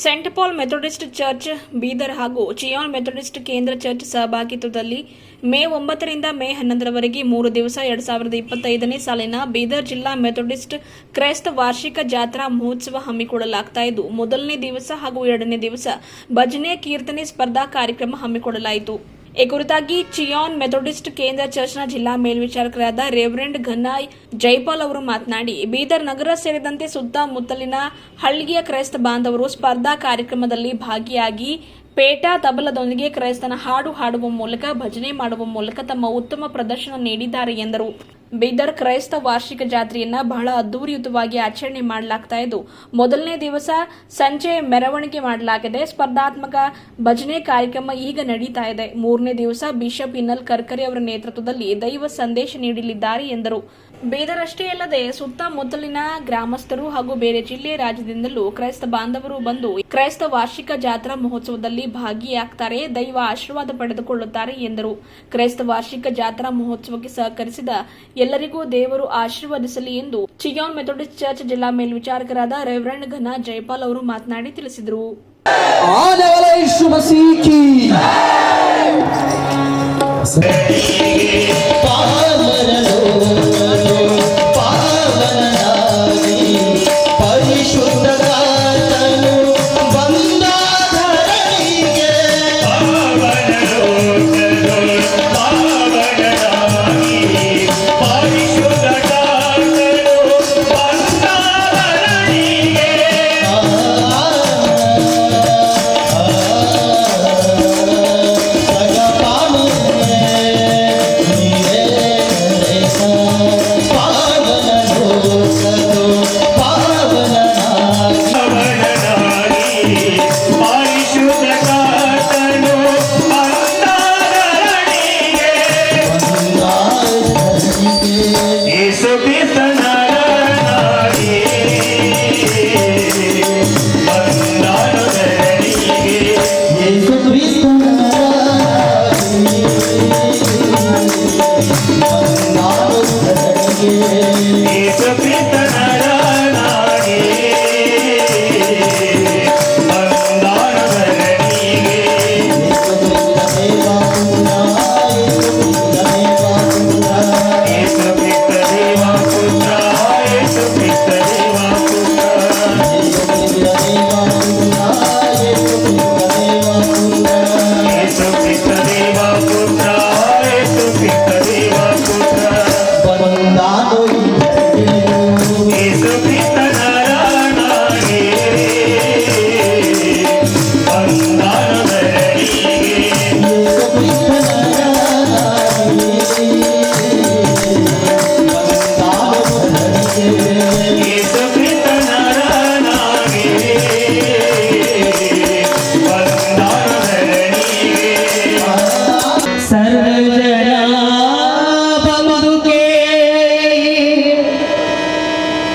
Saint Paul Methodist church Bidar ಹಾಗೂ ಚಿಯಾನ್ Methodist ಕೇಂದ್ರ church ಸಹಭಾಗಿತ್ವದಲ್ಲಿ ಮೇ ಒಂಬತ್ತರಿಂದ ಮೇ ಹನ್ನೊಂದರವರೆಗೆ ಮೂರು ದಿವಸ ಎರಡ್ ಸಾವಿರದ ಇಪ್ಪತ್ತೈದನೇ ಸಾಲಿನ ಬೀದರ್ ಜಿಲ್ಲಾ ಮೆಥೋಡಿಸ್ಟ್ ಕ್ರೈಸ್ತ ವಾರ್ಷಿಕ ಜಾತ್ರಾ ಮಹೋತ್ಸವ ಹಮ್ಮಿಕೊಳ್ಳಲಾಗ್ತಾ ಇದ್ದು, ಮೊದಲನೇ ದಿವಸ ಹಾಗೂ ಎರಡನೇ ದಿವಸ ಭಜನೆ, ಕೀರ್ತನೆ, ಸ್ಪರ್ಧಾ ಕಾರ್ಯಕ್ರಮ ಹಮ್ಮಿಕೊಳ್ಳಲಾಯಿತು. ಈ ಕುರಿತಾಗಿ ಚಿಯಾನ್ ಮೆಥೋಡಿಸ್ಟ್ ಕೇಂದ್ರ ಚರ್ಚ್ನ ಜಿಲ್ಲಾ ಮೇಲ್ವಿಚಾರಕರಾದ ರೇವರೆಂಡ್ ಘನಾಯ್ ಜೈಪಾಲ್ ಅವರು ಮಾತನಾಡಿ, ಬೀದರ್ ನಗರ ಸೇರಿದಂತೆ ಸುತ್ತಮುತ್ತಲಿನ ಹಳ್ಳಿಯ ಕ್ರೈಸ್ತ ಬಾಂಧವರು ಸ್ಪರ್ಧಾ ಕಾರ್ಯಕ್ರಮದಲ್ಲಿ ಭಾಗಿಯಾಗಿ ಪೇಟಾ ತಬಲದೊಂದಿಗೆ ಕ್ರೈಸ್ತನ ಹಾಡು ಹಾಡುವ ಮೂಲಕ ಭಜನೆ ಮಾಡುವ ಮೂಲಕ ತಮ್ಮ ಉತ್ತಮ ಪ್ರದರ್ಶನ ನೀಡಿದ್ದಾರೆ ಎಂದರು. ಬೀದರ್ ಕ್ರೈಸ್ತ ವಾರ್ಷಿಕ ಜಾತ್ರೆಯನ್ನ ಬಹಳ ಅದ್ದೂರಿಯುತವಾಗಿ ಆಚರಣೆ ಮಾಡಲಾಗ್ತಾ ಇದ್ದು, ಮೊದಲನೇ ದಿವಸ ಸಂಜೆ ಮೆರವಣಿಗೆ ಮಾಡಲಾಗಿದೆ. ಸ್ಪರ್ಧಾತ್ಮಕ ಭಜನೆ ಕಾರ್ಯಕ್ರಮ ಈಗ ನಡೀತಾ ಇದೆ. ಮೂರನೇ ದಿವಸ ಬಿಷಪ್ ಇನ್ನಲ್ ಕರ್ಕರೆ ಅವರ ನೇತೃತ್ವದಲ್ಲಿ ದೈವ ಸಂದೇಶ ನೀಡಲಿದ್ದಾರೆ ಎಂದರು. ಬೀದರ್ ಅಷ್ಟೇ ಅಲ್ಲದೆ ಸುತ್ತಮುತ್ತಲಿನ ಗ್ರಾಮಸ್ಥರು ಹಾಗೂ ಬೇರೆ ಜಿಲ್ಲೆ ರಾಜ್ಯದಿಂದಲೂ ಕ್ರೈಸ್ತ ಬಾಂಧವರು ಬಂದು ಕ್ರೈಸ್ತ ವಾರ್ಷಿಕ ಜಾತ್ರಾ ಮಹೋತ್ಸವದಲ್ಲಿ ಭಾಗಿಯಾಗ್ತಾರೆ, ದೈವ ಆಶೀರ್ವಾದ ಪಡೆದುಕೊಳ್ಳುತ್ತಾರೆ ಎಂದರು. ಕ್ರೈಸ್ತ ವಾರ್ಷಿಕ ಜಾತ್ರಾ ಮಹೋತ್ಸವಕ್ಕೆ ಸಹಕರಿಸಿದ ಎಲ್ಲರಿಗೂ ದೇವರು ಆಶೀರ್ವದಿಸಲಿ ಎಂದು ಚಿಯಾನ್ ಮೆಥೋಡಿಸ್ಟ್ ಚರ್ಚ್ ಜಿಲ್ಲಾ ಮೇಲ್ವಿಚಾರಕರಾದ ರೆವರೆಂಡ್ ಘನ ಜೈಪಾಲ್ ಅವರು ಮಾತನಾಡಿ ತಿಳಿಸಿದರು.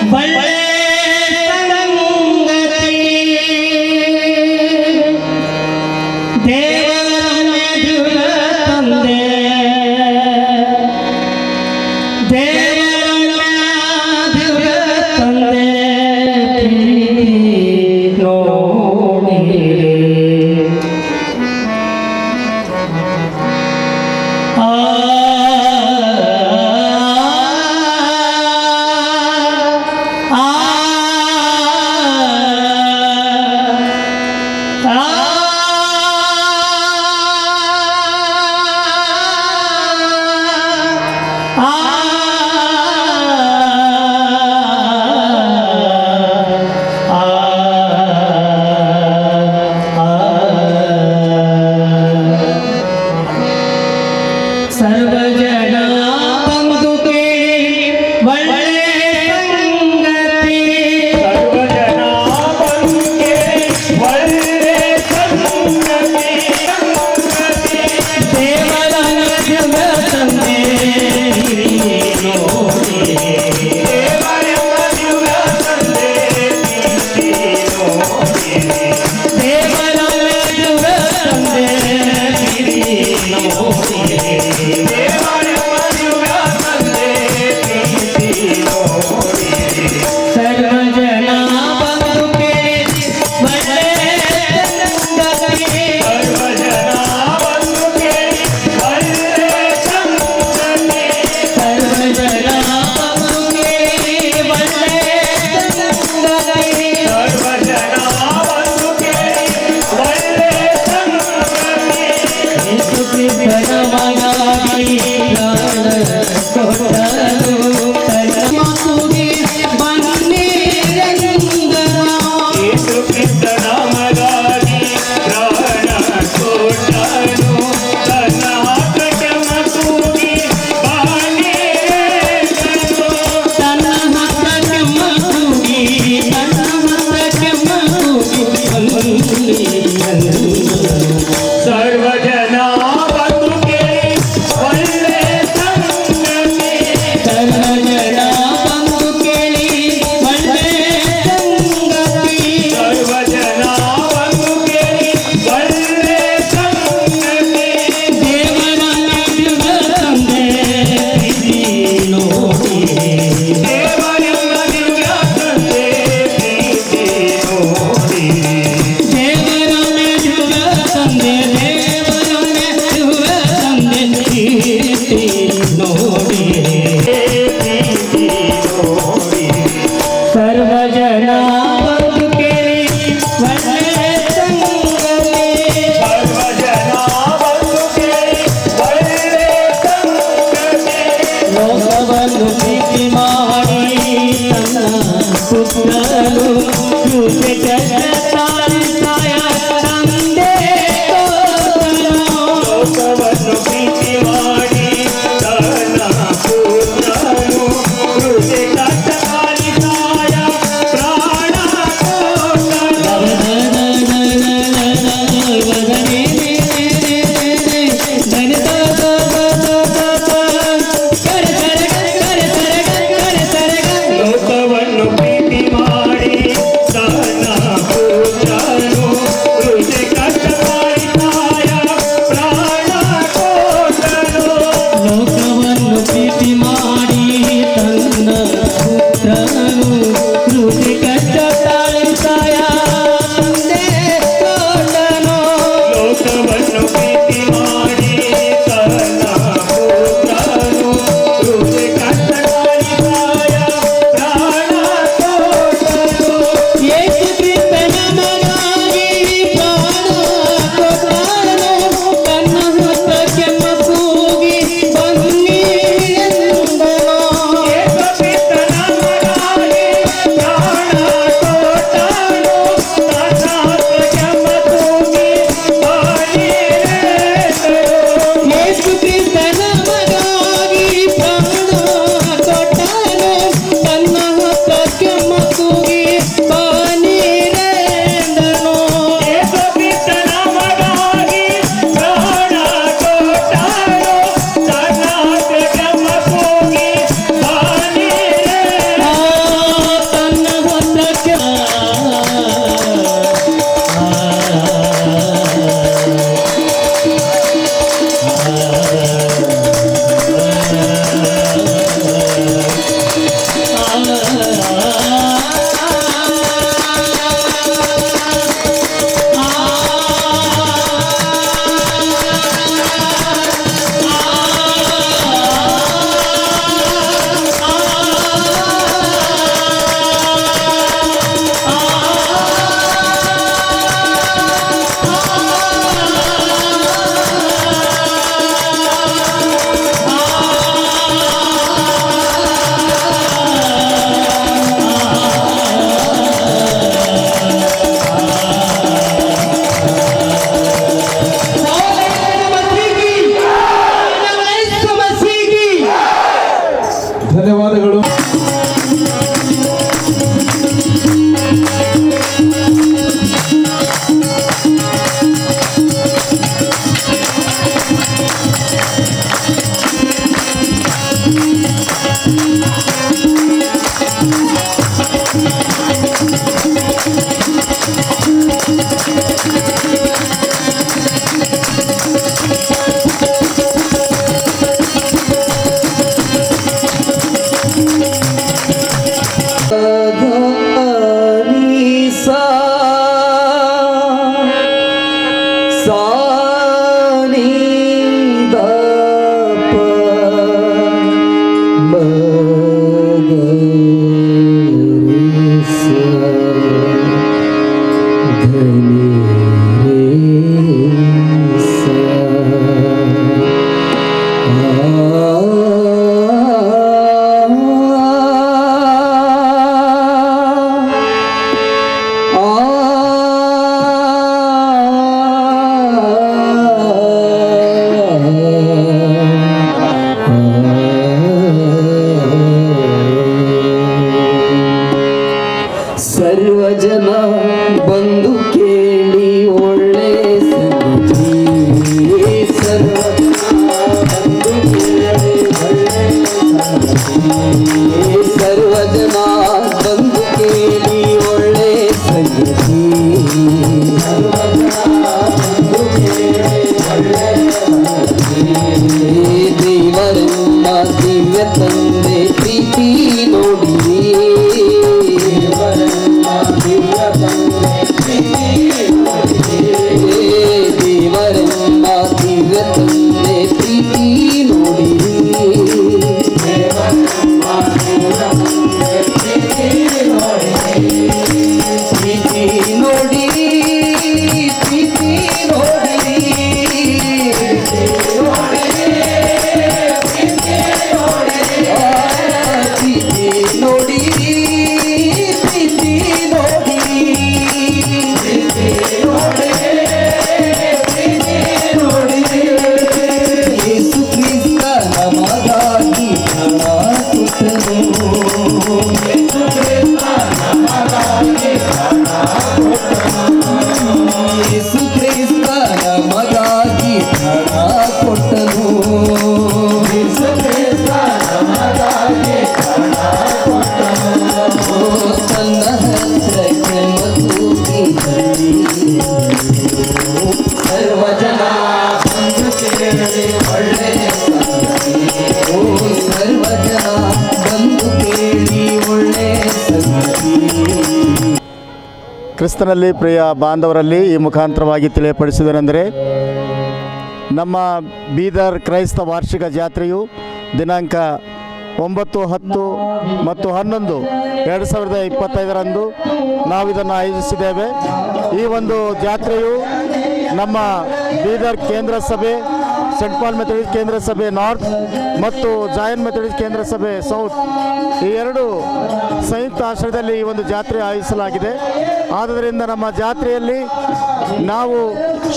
欢迎 ಕ್ರಿಸ್ತನಲ್ಲಿ ಪ್ರಿಯ ಬಾಂಧವರಲ್ಲಿ ಈ ಮುಖಾಂತರವಾಗಿ ತಿಳಿಯಪಡಿಸಿದನೆಂದರೆ ನಮ್ಮ ಬೀದರ್ ಕ್ರೈಸ್ತ ವಾರ್ಷಿಕ ಜಾತ್ರೆಯು ದಿನಾಂಕ ಒಂಬತ್ತು, ಹತ್ತು ಮತ್ತು ಹನ್ನೊಂದು ಎರಡು ಸಾವಿರದ ಇಪ್ಪತ್ತೈದರಂದು ನಾವು ಇದನ್ನು ಆಯೋಜಿಸಿದ್ದೇವೆ. ಈ ಒಂದು ಜಾತ್ರೆಯು ನಮ್ಮ ಬೀದರ್ ಕೇಂದ್ರ ಸಭೆ ಸೆಂಟ್ ಪಾಲ್ ಮೆಥಡಿಸ್ ಕೇಂದ್ರ ಸಭೆ ನಾರ್ತ್ ಮತ್ತು ಜಾಯನ್ ಮೆಥಡಿಸ್ ಕೇಂದ್ರ ಸಭೆ ಸೌತ್ ಈ ಎರಡು ಸಂಯುಕ್ತ ಆಶ್ರಯದಲ್ಲಿ ಈ ಒಂದು ಜಾತ್ರೆ ಆಯೋಜಿಸಲಾಗಿದೆ. ಆದ್ದರಿಂದ ನಮ್ಮ ಜಾತ್ರೆಯಲ್ಲಿ ನಾವು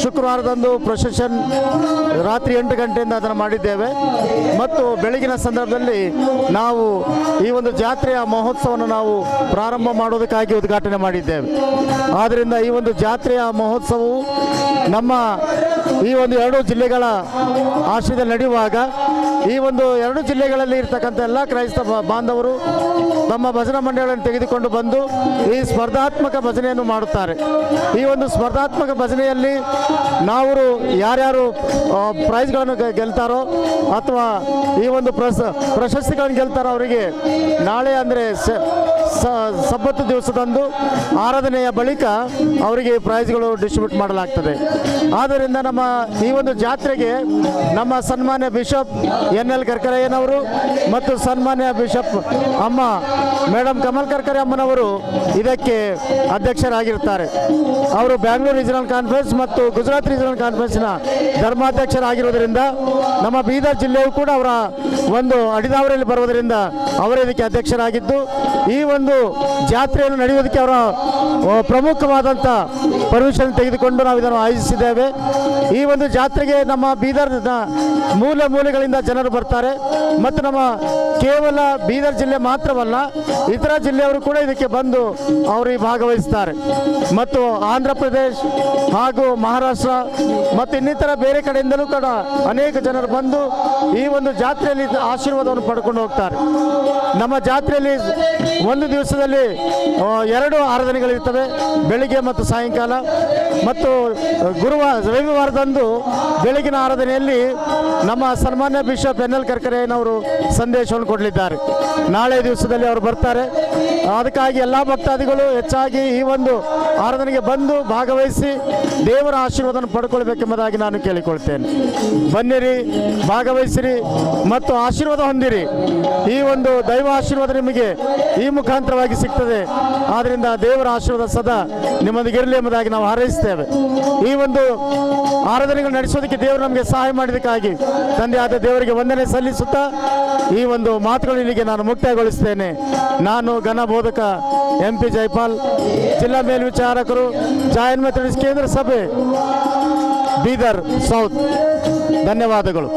ಶುಕ್ರವಾರದಂದು ಪ್ರೊಸೆಷನ್ ರಾತ್ರಿ ಎಂಟು ಗಂಟೆಯಿಂದ ಅದನ್ನು ಮಾಡಿದ್ದೇವೆ. ಮತ್ತು ಬೆಳಗಿನ ಸಂದರ್ಭದಲ್ಲಿ ನಾವು ಈ ಒಂದು ಜಾತ್ರೆಯ ಮಹೋತ್ಸವವನ್ನು ನಾವು ಪ್ರಾರಂಭ ಮಾಡೋದಕ್ಕಾಗಿ ಉದ್ಘಾಟನೆ ಮಾಡಿದ್ದೇವೆ. ಆದ್ದರಿಂದ ಈ ಒಂದು ಜಾತ್ರೆಯ ಮಹೋತ್ಸವವು ನಮ್ಮ ಈ ಒಂದು ಎರಡು ಜಿಲ್ಲೆಗಳ ಆಶ್ರಯದಲ್ಲಿ ನಡೆಯುವಾಗ ಈ ಒಂದು ಎರಡು ಜಿಲ್ಲೆಗಳಲ್ಲಿ ಇರ್ತಕ್ಕಂಥ ಎಲ್ಲ ಕ್ರೈಸ್ತ ಬಾಂಧವರು ತಮ್ಮ ಭಜನಾ ಮಂಡಳಿಗಳನ್ನು ತೆಗೆದುಕೊಂಡು ಬಂದು ಈ ಸ್ಪರ್ಧಾತ್ಮಕ ಭಜನೆಯನ್ನು ಮಾಡುತ್ತಾರೆ. ಈ ಒಂದು ಸ್ಪರ್ಧಾತ್ಮಕ ಭಜನೆಯಲ್ಲಿ ನಾವು ಯಾರ್ಯಾರು ಪ್ರೈಸ್ಗಳನ್ನು ಗೆಲ್ತಾರೋ ಅಥವಾ ಈ ಒಂದು ಪ್ರಶ ಪ್ರಶಸ್ತಿಗಳನ್ನು ಗೆಲ್ತಾರೋ ಅವರಿಗೆ ನಾಳೆ ಅಂದರೆ ಸಬ್ಬತ್ತು ದಿವಸದಂದು ಆರಾಧನೆಯ ಬಳಿಕ ಅವರಿಗೆ ಪ್ರೈಸ್ಗಳು ಡಿಸ್ಟ್ರಿಬ್ಯೂಟ್ ಮಾಡಲಾಗ್ತದೆ. ಆದ್ದರಿಂದ ನಮ್ಮ ಈ ಒಂದು ಜಾತ್ರೆಗೆ ನಮ್ಮ ಸನ್ಮಾನ್ಯ ಬಿಷಪ್ ಎನ್ ಎಲ್ ಕರ್ಕರಯ್ಯನವರು ಮತ್ತು ಸನ್ಮಾನ್ಯ ಬಿಷಪ್ ಅಮ್ಮ ಮೇಡಮ್ ಕಮಲ್ ಕರ್ಕರೆ ಅಮ್ಮನವರು ಇದಕ್ಕೆ ಅಧ್ಯಕ್ಷರಾಗಿರ್ತಾರೆ ಅವರು ಬ್ಯಾಂಗ್ಳೂರು ರೀಜನಲ್ ಕಾನ್ಫರೆನ್ಸ್ ಮತ್ತು ಗುಜರಾತ್ ರೀಜನಲ್ ಕಾನ್ಫರೆನ್ಸ್ನ ಧರ್ಮಾಧ್ಯಕ್ಷರಾಗಿರುವುದರಿಂದ ನಮ್ಮ ಬೀದರ್ ಜಿಲ್ಲೆಯು ಕೂಡ ಅವರ ಒಂದು ಅಡಿದಾವರಿಯಲ್ಲಿ ಬರುವುದರಿಂದ ಅವರು ಇದಕ್ಕೆ ಅಧ್ಯಕ್ಷರಾಗಿದ್ದು, ಈ ಒಂದು ಜಾತ್ರೆಯನ್ನು ನಡೆಯುವುದಕ್ಕೆ ಅವರ ಪ್ರಮುಖವಾದಂಥ ಪರ್ಮಿಷನ್ ತೆಗೆದುಕೊಂಡು ನಾವು ಇದನ್ನು ಆಯೋಜಿಸಿದ್ದೇವೆ. ಈ ಒಂದು ಜಾತ್ರೆಗೆ ನಮ್ಮ ಬೀದರ್ ಮೂಲ ಮೂಲೆಗಳಿಂದ ಜನರು ಬರ್ತಾರೆ. ಮತ್ತು ನಮ್ಮ ಕೇವಲ ಬೀದರ್ ಜಿಲ್ಲೆ ಮಾತ್ರವಲ್ಲ, ಇತರ ಜಿಲ್ಲೆಯವರು ಕೂಡ ಇದಕ್ಕೆ ಬಂದು ಅವರು ಈ ಭಾಗವಹಿಸ್ತಾರೆ. ಮತ್ತು ಆಂಧ್ರ ಪ್ರದೇಶ್ ಹಾಗೂ ಮಹಾರಾಷ್ಟ್ರ ಮತ್ತು ಇನ್ನಿತರ ಬೇರೆ ಕಡೆಯಿಂದಲೂ ಕೂಡ ಅನೇಕ ಜನರು ಬಂದು ಈ ಒಂದು ಜಾತ್ರೆಯಲ್ಲಿ ಆಶೀರ್ವಾದವನ್ನು ಪಡ್ಕೊಂಡು ಹೋಗ್ತಾರೆ. ನಮ್ಮ ಜಾತ್ರೆಯಲ್ಲಿ ಒಂದು ದಿವಸದಲ್ಲಿ ಎರಡು ಆರಾಧನೆಗಳಿರ್ತವೆ, ಬೆಳಿಗ್ಗೆ ಮತ್ತು ಸಾಯಂಕಾಲ. ಮತ್ತು ಗುರುವಾರ ರವಿವಾರದಂದು ಬೆಳಗಿನ ಆರಾಧನೆಯಲ್ಲಿ ನಮ್ಮ ಸನ್ಮಾನ್ಯ ಬಿಷಪ್ ಎನ್ ಎಲ್ ಕರ್ಕರೆಯನವರು ಸಂದೇಶವನ್ನು ಕೊಡಲಿದ್ದಾರೆ. ನಾಳೆ ದಿವಸದಲ್ಲಿ ಅವರು ಬರ್ತಾರೆ. ಅದಕ್ಕಾಗಿ ಎಲ್ಲ ಭಕ್ತಾದಿಗಳು ಹೆಚ್ಚಾಗಿ ಈ ಒಂದು ಆರಾಧನೆಗೆ ಬಂದು ಭಾಗವಹಿಸಿ ದೇವರ ಆಶೀರ್ವಾದವನ್ನು ಪಡ್ಕೊಳ್ಬೇಕೆಂಬುದಾಗಿ ನಾನು ಕೇಳಿಕೊಳ್ತೇನೆ. ಬನ್ನಿರಿ, ಭಾಗವಹಿಸಿರಿ ಮತ್ತು ಆಶೀರ್ವಾದ ಹೊಂದಿರಿ. ಈ ಒಂದು ದೈವ ಆಶೀರ್ವಾದ ನಿಮಗೆ ಈ ಮುಖಾಂತರವಾಗಿ ಸಿಗ್ತದೆ. ಆದ್ದರಿಂದ ದೇವರ ಆಶೀರ್ವಾದ ಸದಾ ನಿಮ್ಮೊಂದಿಗೆ ಇರಲಿ ಎಂಬುದಾಗಿ ನಾವು ಹಾರೈಸ್ತೇವೆ. ಈ ಒಂದು ಆರಾಧನೆಗಳು ನಡೆಸೋದಕ್ಕೆ ದೇವರು ನಮಗೆ ಸಹಾಯ ಮಾಡಿದಕ್ಕಾಗಿ ತಂದೆ ಆದ ದೇವರಿಗೆ ವಂದನೆ ಸಲ್ಲಿಸುತ್ತಾ ಈ ಒಂದು ಮಾತುಗಳು ಇಲ್ಲಿಗೆ ನಾನು ಮುಕ್ತಾಯಗೊಳಿಸ್ತೇನೆ ನಾನು ಘನ ಬೋಧಕ ಎಂ ಪಿ ಜೈಪಾಲ್, ಜಿಲ್ಲಾ ಮೇಲ್ವಿಚಾರಕರು ಮೆಥಡಿಸ್ಟ್ ಕೇಂದ್ರ ಸಭೆ, ಬೀದರ್, ಸೌತ್. ಧನ್ಯವಾದಗಳು.